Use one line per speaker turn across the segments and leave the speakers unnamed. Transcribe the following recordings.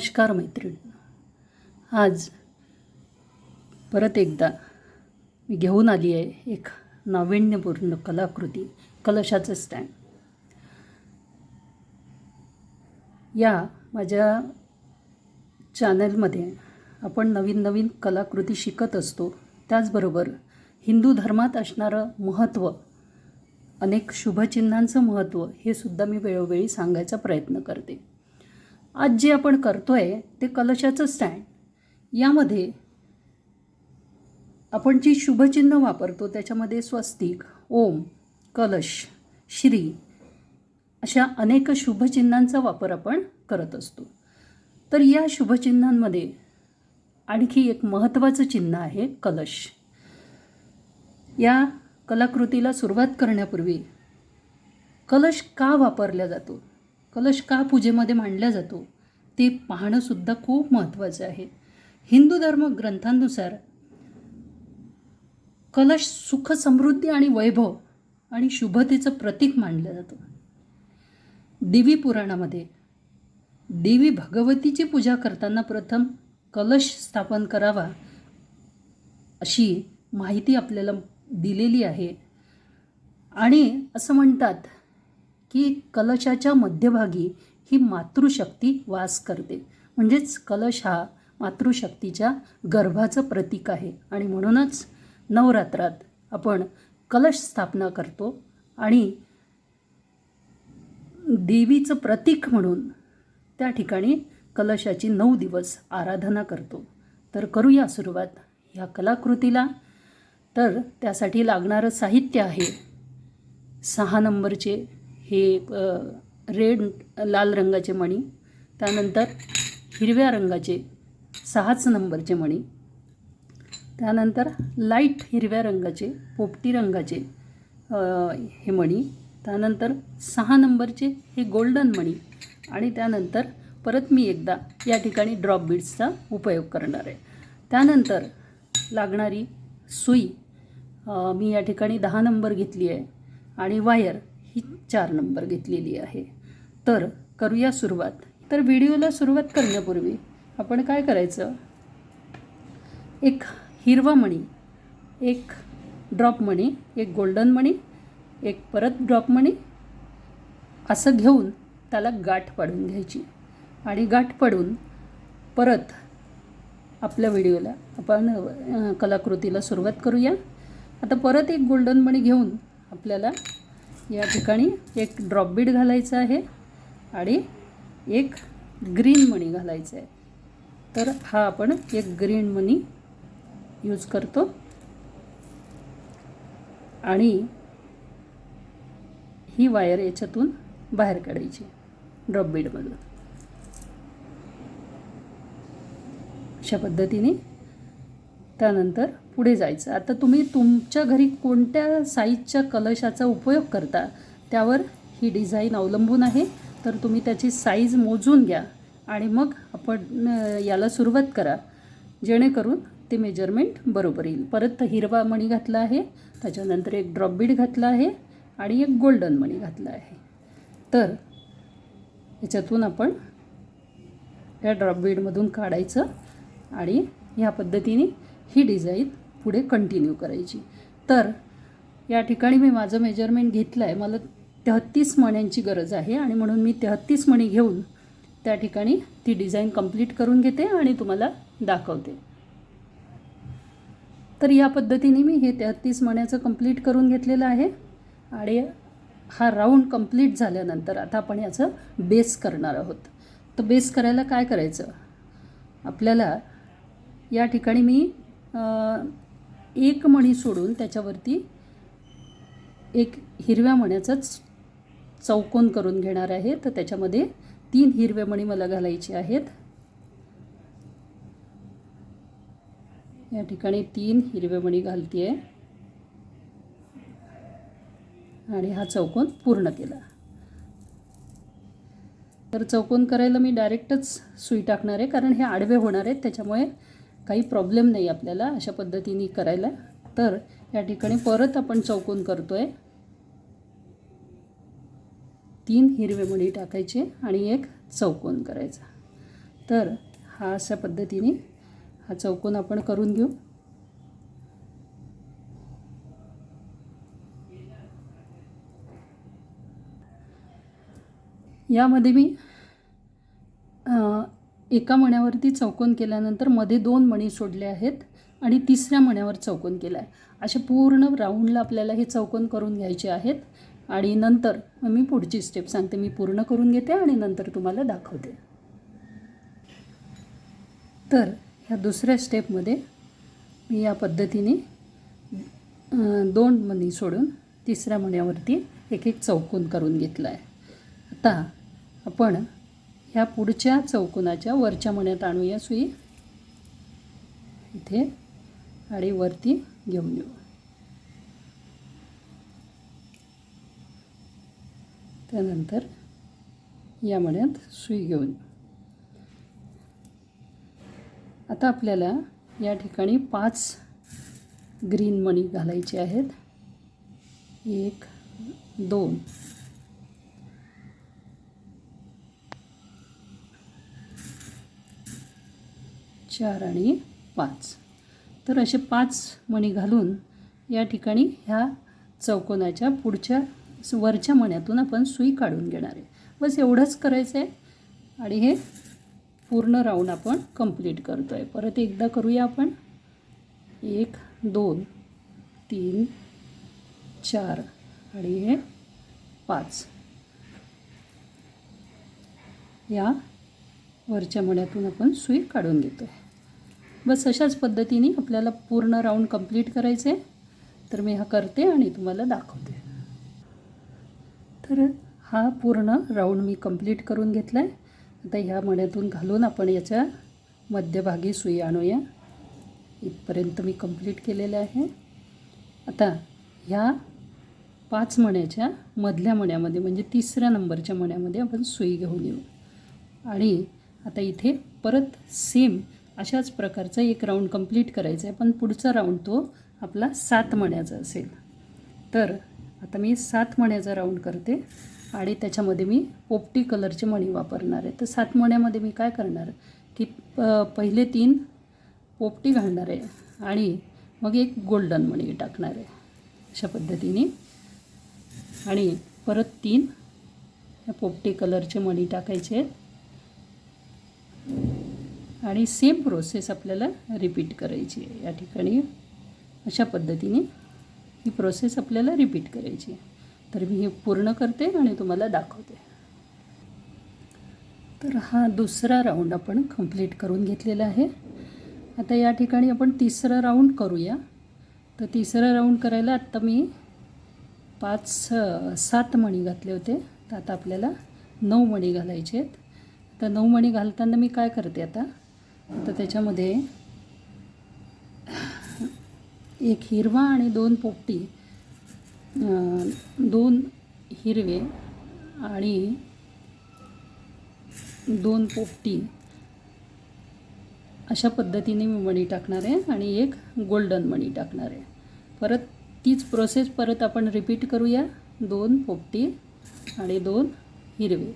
नमस्कार मैत्रीण. आज परत एकदा मी घेऊन आली आहे एक नाविन्यपूर्ण कलाकृती कलशाचं स्टँड या माझ्या चॅनलमध्ये आपण नवीन नवीन कलाकृती शिकत असतो. त्याचबरोबर हिंदू धर्मात असणारं महत्त्व अनेक शुभचिन्हांचं महत्त्व हे सुद्धा मी वेळोवेळी सांगायचा प्रयत्न करते. आज जे आपण करतो आहे ते कलशाचं स्टँड यामध्ये आपण जी शुभचिन्ह वापरतो त्याच्यामध्ये स्वस्तिक ओम कलश श्री अशा अनेक शुभचिन्हांचा वापर आपण करत असतो. तर या शुभचिन्हांमध्ये आणखी एक महत्त्वाचं चिन्ह आहे कलश. या कलाकृतीला सुरुवात करण्यापूर्वी कलश का वापरला जातो? कलश का पूजेमध्ये मांडला जातो? ते पाहणंसुद्धा खूप महत्त्वाचं आहे. हिंदू धर्म ग्रंथांनुसार कलश सुख समृद्धी आणि वैभव आणि शुभतेचं प्रतीक मानलं जातं. देवी पुराणामध्ये देवी भगवतीची पूजा करताना प्रथम कलश स्थापन करावा अशी माहिती आपल्याला दिलेली आहे. आणि असं म्हणतात की कलशाच्या मध्यभागी ही मातृशक्ती वास करते. म्हणजेच कलश हा मातृशक्तीच्या गर्भाचं प्रतीक आहे. आणि म्हणूनच नवरात्रात आपण कलश स्थापना करतो आणि देवीचं प्रतीक म्हणून त्या ठिकाणी कलशाची नऊ दिवस आराधना करतो. तर करूया सुरुवात ह्या कलाकृतीला. तर त्यासाठी लागणारं साहित्य आहे सहा नंबरचे हे रेड लाल रंगाचे मणी त्यानंतर हिरव्या रंगाचे सहाच नंबरचे मणी त्यानंतर लाइट हिरव्या रंगाचे पोपटी रंगाचे हे मणी त्यानंतर सहा नंबरचे हे गोल्डन मणी आणि त्यानंतर परत मी एकदा या ठिकाणी ड्रॉप बीड्सचा उपयोग करणार आहे. त्यानंतर लागणारी सुई मी या ठिकाणी दहा नंबर घेतली आहे आणि वायर ही चार नंबर घेतलेली आहे. तर करूया सुरुवात. तर व्हिडिओला सुरुवात करण्यापूर्वी आपण काय करायचं? एक हिरवा मणी एक ड्रॉप मणी एक गोल्डन मणी एक परत ड्रॉप मणी असं घेऊन त्याला गाठ पाडून घ्यायची. आणि गाठ पाडून परत आपल्या व्हिडिओला आपण कलाकृतीला सुरुवात करूया. आता परत एक गोल्डन मणी घेऊन आपल्याला या ठिकाणी एक ड्रॉप बीड घालायचं आहे आणि एक ग्रीन मणी घालायचं आहे. तर हा आपण एक ग्रीन मनी यूज करतो. आणि ही वायर याच्यातून बाहेर काढायची ड्रॉप बीडमधून अशा पद्धतीने त्यानंतर पुढे जायचं. आता तुम्ही तुमच्या घरी कोणत्या साईजच्या कलशाचा उपयोग करता त्यावर ही डिझाईन अवलंबून आहे. तर तुम्ही त्याची साईज मोजून घ्या आणि मग आपण याला सुरुवात करा. जेणेकरून ते मेजरमेंट बरोबर येईल. परत हिरवा मणी घातला आहे त्याच्यानंतर एक ड्रॉप बीड घातला आहे आणि एक गोल्डन मणी घातला आहे. तर याच्यातून आपण या ड्रॉप बीडमधून काढायचं आणि ह्या पद्धतीने ही डिझाईन पुढे कंटिन्यू करायची. तर या ठिकाणी मी माझं मेजरमेंट घेतलं आहे मला तेहत्तीस मण्यांची गरज आहे आणि म्हणून मी तेहत्तीस मणी घेऊन त्या ठिकाणी ती डिझाईन कंप्लीट करून घेते आणि तुम्हाला दाखवते. तर या पद्धतीने मी हे तेहत्तीस मण्याचं कंप्लीट करून घेतलेलं आहे आणि हा राऊंड कंप्लीट झाल्यानंतर आता आपण याचं बेस करणार आहोत. तर बेस करायला काय करायचं? आपल्याला या ठिकाणी मी एक मणी सोडून त्याच्यावरती एक हिरव्या मण्याचाच चौकोन करून घेणार आहे. तर त्याच्यामध्ये तीन हिरव्या मणी मला घालायचे आहेत. या ठिकाणी तीन हिरव्या मणी घालते आहे आणि हा चौकोन पूर्ण केला. तर चौकोन करायला मी डायरेक्टच सुई टाकणार आहे कारण हे आडवे होणार आहेत. त्याच्यामुळे काही प्रॉब्लेम नाही आपल्याला अशा पद्धतीने करायला. तर या ठिकाणी परत आपण चौकोन करतो आहे तीन हिरवे मणी टाकायचे आणि एक चौकोन करायचा. तर हा अशा पद्धतीने हा चौकोन आपण करून घेऊ. यामध्ये मी एका मण्यावरती चौकोन केल्यानंतरमध्ये दोन मणी सोडले आहेत आणि तिसऱ्या मण्यावर चौकोन केला आहे असे पूर्ण राऊंडला आपल्याला हे चौकोन करून घ्यायचे आहेत. आणि नंतर मी पुढची स्टेप सांगते. मी पूर्ण करून घेते आणि नंतर तुम्हाला दाखवते. तर ह्या दुसऱ्या स्टेपमध्ये मी या पद्धतीने दोन मणी सोडून तिसऱ्या मण्यावरती एक एक चौकोन करून घेतला आहे आता आपण ह्या पुढच्या चौकोनाच्या वरच्या मण्यात आणूया सुई. इथे. आणि वरती घेऊन येऊ. त्यानंतर या मण्यात सुई घेऊन येऊ. आता आपल्याला या ठिकाणी पाच ग्रीन मणी घालायचे आहेत. एक दोन. चार आणि पाच. तर असे पाच मणी घालून या ठिकाणी ह्या चौकोनाच्या पुढच्या वरच्या मण्यातून आपण सुई काढून घेणार आहे. बस एवढंच करायचं आहे आणि हे पूर्ण राऊंड आपण कंप्लीट करतो आहे परत एकदा करूया आपण. एक दोन तीन चार आणि हे पाच. या वरच्या मण्यातून आपण सुई काढून घेतो आहे बस अशाच पद्धतीने आपल्याला पूर्ण राऊंड कंप्लीट करायचे आहे तर मी हा करते आणि तुम्हाला दाखवते. तर हा पूर्ण राऊंड मी कंप्लीट करून घेतला आहे आता ह्या मण्यातून घालून आपण याच्या मध्यभागी सुई आणूया. इथपर्यंत मी कंप्लीट केलेलं आहे. आता ह्या पाच मण्याच्या मधल्या मण्यामध्ये म्हणजे तिसऱ्या नंबरच्या मण्यामध्ये आपण सुई घेऊन येऊ. आणि आता इथे परत सेम अशाच प्रकारचा एक राऊंड कंप्लीट करायचा आहे. पण पुढचा राऊंड तो आपला सात मण्याचा असेल. तर आता मी सात मण्याचा राऊंड करते आणि त्याच्यामध्ये मी पोपटी कलरचे मणी वापरणार आहे. तर सात मण्यामध्ये मी काय करणार? की प पहिले तीन पोपटी घालणार आहे आणि मग एक गोल्डन मणी टाकणार आहे. अशा पद्धतीने. आणि परत तीन पोपटी कलरचे मणी टाकायचे आहेत. आणि सेम प्रोसेस आपल्याला रिपीट करायची आहे. या ठिकाणी अशा पद्धतीने ही प्रोसेस आपल्याला रिपीट करायची आहे. तर मी हे पूर्ण करते आणि तुम्हाला दाखवते. तर हा दुसरा राऊंड आपण कंप्लीट करून घेतलेला आहे. आता या ठिकाणी आपण तिसरा राऊंड करूया. तर तिसरा राऊंड करायला आत्ता मी पाच सात मणी घातले होते. तर आता आपल्याला नऊ मणी घालायचे आहेत. तर नऊ मणी घालताना मी काय करते आता? आता त्याच्यामध्ये एक हिरवा आणि दोन पोपटी दोन हिरवे आणि दोन पोपटी अशा पद्धतीने मी मणी टाकणार आहे आणि एक गोल्डन मणी टाकणार आहे. परत तीच प्रोसेस परत आपण रिपीट करूया. दोन पोपटी आणि दोन हिरवे.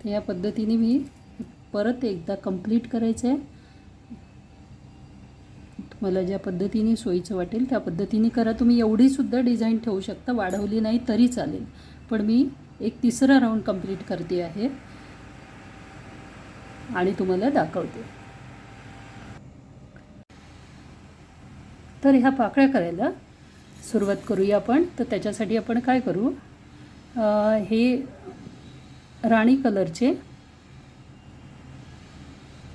तर या पद्धतीने मी परत एकदा कंप्लीट करायचं आहे तुम्हाला ज्या पद्धतीने सोयीचं वाटेल त्या पद्धतीने करा. तुम्ही एवढीसुद्धा डिझाईन ठेवू शकता वाढवली नाही तरी चालेल. पण मी एक तिसरा राऊंड कंप्लीट करते आहे. आणि तुम्हाला दाखवते. तर ह्या पाकळ्या करायला सुरुवात करूया आपण. तर त्याच्यासाठी आपण काय करू? हे राणी कलरचे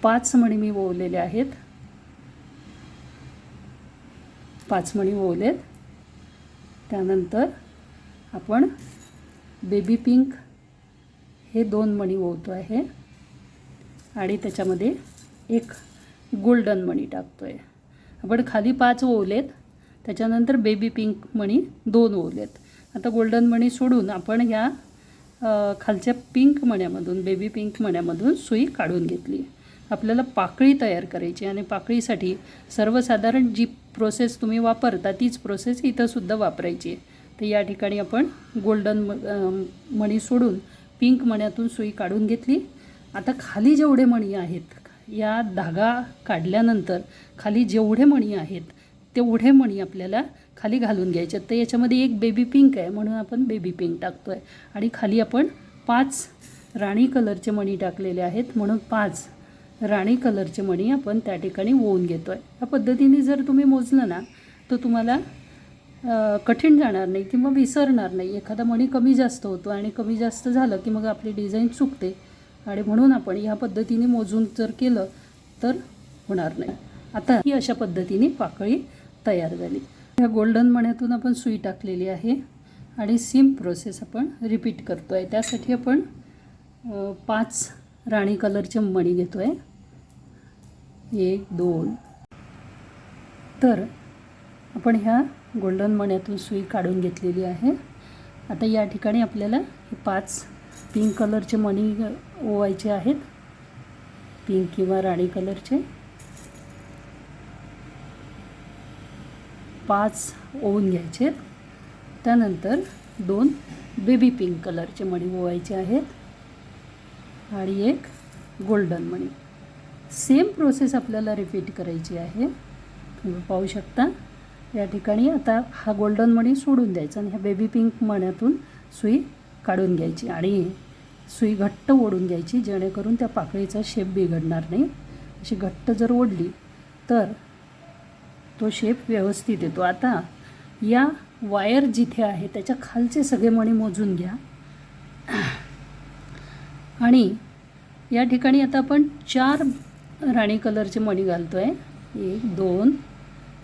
पाच मणी मी ओवलेले आहेत. पाच मणी ओवलेत. त्यानंतर आपण बेबी पिंक हे दोन मणी ओवतो आहे. आणि त्याच्यामध्ये एक गोल्डन मणी टाकतो आहे आपण खाली पाच ओवलेत. त्याच्यानंतर बेबी पिंक मणी दोन ओवलेत. आता गोल्डन मणी सोडून आपण ह्या खालच्या पिंक मण्यामधून बेबी पिंक मण्यामधून सुई काढून घेतली. आपल्याला पाकळी तयार करायची आणि पाकळीसाठी सर्वसाधारण जी प्रोसेस तुम्ही वापरता तीच प्रोसेस इथंसुद्धा वापरायची आहे. तर या ठिकाणी आपण गोल्डन म मणी सोडून पिंक मण्यातून सुई काढून घेतली. आता खाली जेवढे मणी आहेत या धागा काढल्यानंतर खाली जेवढे मणी आहेत तेवढे मणी आपल्याला खाली घालून घ्यायचे. तर याच्यामध्ये एक बेबी पिंक आहे म्हणून आपण बेबी पिंक टाकतो आहे आणि खाली आपण पाच राणी कलरचे मणी टाकलेले आहेत म्हणून पाच राणी कलरचे मणी आपण त्या ठिकाणी ओवून घेतो आहे या पद्धतीने जर तुम्ही मोजलं ना तर तुम्हाला कठीण जाणार नाही किंवा विसरणार नाही. एखादा मणी कमी जास्त होतो आणि कमी जास्त झालं की मग आपली डिझाईन चुकते. आणि म्हणून आपण ह्या पद्धतीने मोजून जर केलं तर होणार नाही. आता ही अशा पद्धतीने पाकळी तयार झाली. ह्या गोल्डन मण्यातून आपण सुई टाकलेली आहे आणि सेम प्रोसेस आपण रिपीट करतो आहे त्यासाठी आपण पाच राणी कलरचे मणी घेतो आहे एक दोन. तर आपण ह्या गोल्डन मण्यातून सुई काढून घेतलेली आहे. आता या ठिकाणी आपल्याला हे पाच पिंक कलरचे मणी ओवायचे आहेत. पिंक किंवा राणी कलरचे. पाच ओवून घ्यायचे. त्यानंतर दोन बेबी पिंक कलरचे मणी ओवायचे आहेत. आणि एक गोल्डन मणी. सेम प्रोसेस आपल्याला रिपीट करायची आहे. तुम्ही पाहू शकता. या ठिकाणी आता हा गोल्डन मणी सोडून द्यायचा आणि ह्या बेबी पिंक मण्यातून सुई काढून घ्यायची. आणि सुई घट्ट ओढून घ्यायची जेणेकरून त्या पाकळीचा शेप बिघडणार नाही. अशी घट्ट जर ओढली तर तो शेप व्यवस्थित येतो. आता या वायर जिथे आहे त्याच्या खालचे सगळे मणी मोजून घ्या. आणि या ठिकाणी आता आपण चार राणी कलरचे मणी घालतो आहे एक दोन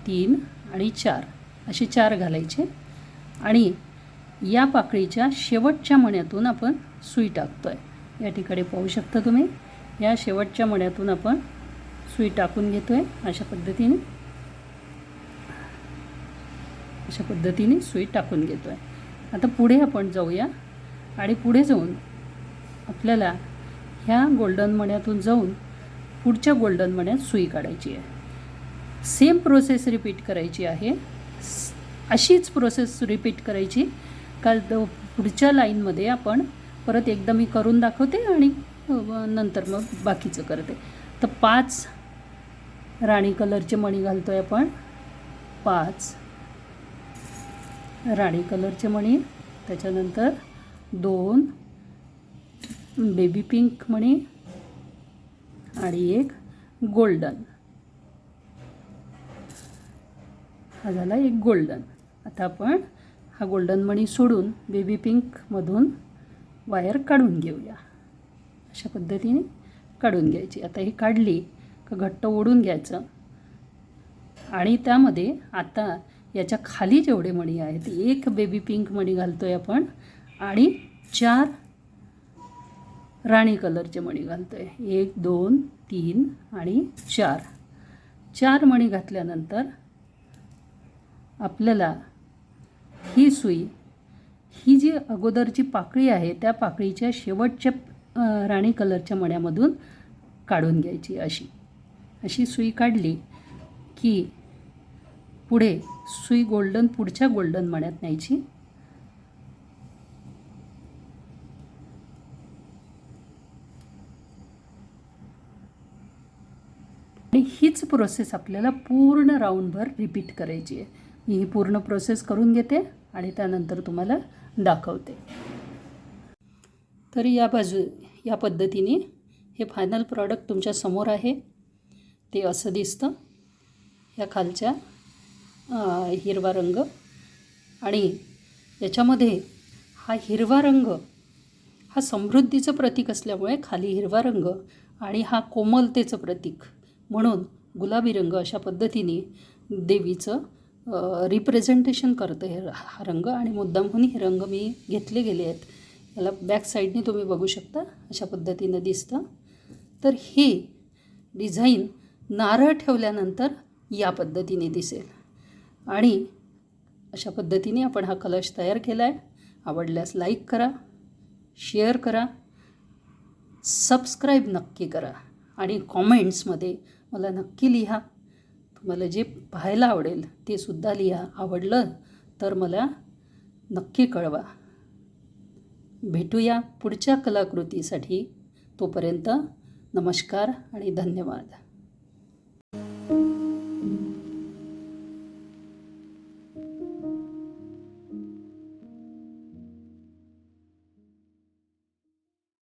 तीन आणि चार. असे चार घालायचे. आणि या पाकळीच्या शेवटच्या मण्यातून आपण सुई टाकतो आहे या ठिकाणी पाहू शकता तुम्ही. या शेवटच्या मण्यातून आपण सुई टाकून घेतो आहे अशा पद्धतीने. अशा पद्धतीने सुई टाकून घेतो आहे आता पुढे आपण जाऊया आणि पुढे जाऊन आपल्याला ह्या गोल्डन मण्यातून जाऊन पुढच्या गोल्डन मण्यात सुई काढायची आहे. सेम प्रोसेस रिपीट करायची आहे. अशीच प्रोसेस रिपीट करायची. का पुढच्या लाईनमध्ये आपण परत एकदा मी करून दाखवते आणि नंतर मग बाकीचं करते. तर पाच राणी कलरचे मणी घालतो आहे आपण. पाच. राणी कलरचे मणी त्याच्यानंतर दोन बेबी पिंक मणी आणि एक गोल्डन हा झाला एक गोल्डन आता आपण हा गोल्डन मणी सोडून बेबी पिंकमधून वायर काढून घेऊया. अशा पद्धतीने काढून घ्यायची. आता ही काढली का घट्ट ओढून घ्यायचं. आणि त्यामध्ये आता याच्या खाली जेवढे मणी आहेत. एक बेबी पिंक मणी घालतो आहे आपण आणि चार राणी कलरचे मणी घालतो आहे एक दोन तीन आणि चार. चार मणी घातल्यानंतर आपल्याला ही सुई ही जी अगोदरची पाकळी आहे त्या पाकळीच्या शेवटच्या राणी कलरच्या मण्यामधून काढून घ्यायची अशी. अशी सुई काढली की पुढे सुई गोल्डन पुढच्या गोल्डन मण्यात न्यायची. आणि हीच प्रोसेस आपल्याला पूर्ण राऊंडभर रिपीट करायची आहे. मी ही पूर्ण प्रोसेस करून घेते आणि त्यानंतर तुम्हाला दाखवते. तर या बाजू या पद्धतीने हे फायनल प्रॉडक्ट तुमच्यासमोर आहे. ते असं दिसतं. या खालच्या हिरवा रंग. आणि याच्यामध्ये हा हिरवा रंग हा समृद्धीचं प्रतीक असल्यामुळे खाली हिरवा रंग आणि हा कोमलतेचं प्रतीक म्हणून गुलाबी रंग अशा पद्धतीने देवीचं रिप्रेझेंटेशन करतं हे हा रंग. आणि मुद्दामहून हे रंग मी घेतले गेले आहेत. याला बॅक साईडने तुम्ही बघू शकता. अशा पद्धतीनं दिसतं. तर ही डिझाईन नारळ ठेवल्यानंतर या पद्धतीने दिसेल. आणि अशा पद्धतीने आपण हा कलश तयार केला आहे. आवडल्यास लाईक करा शेअर करा सबस्क्राईब नक्की करा आणि कॉमेंट्समध्ये मला नक्की लिहा. तुम्हाला जे पाहायला आवडेल ते सुद्धा लिहा. आवडलं तर मला नक्की कळवा. भेटूया पुढच्या कलाकृतीसाठी. तोपर्यंत नमस्कार आणि धन्यवाद.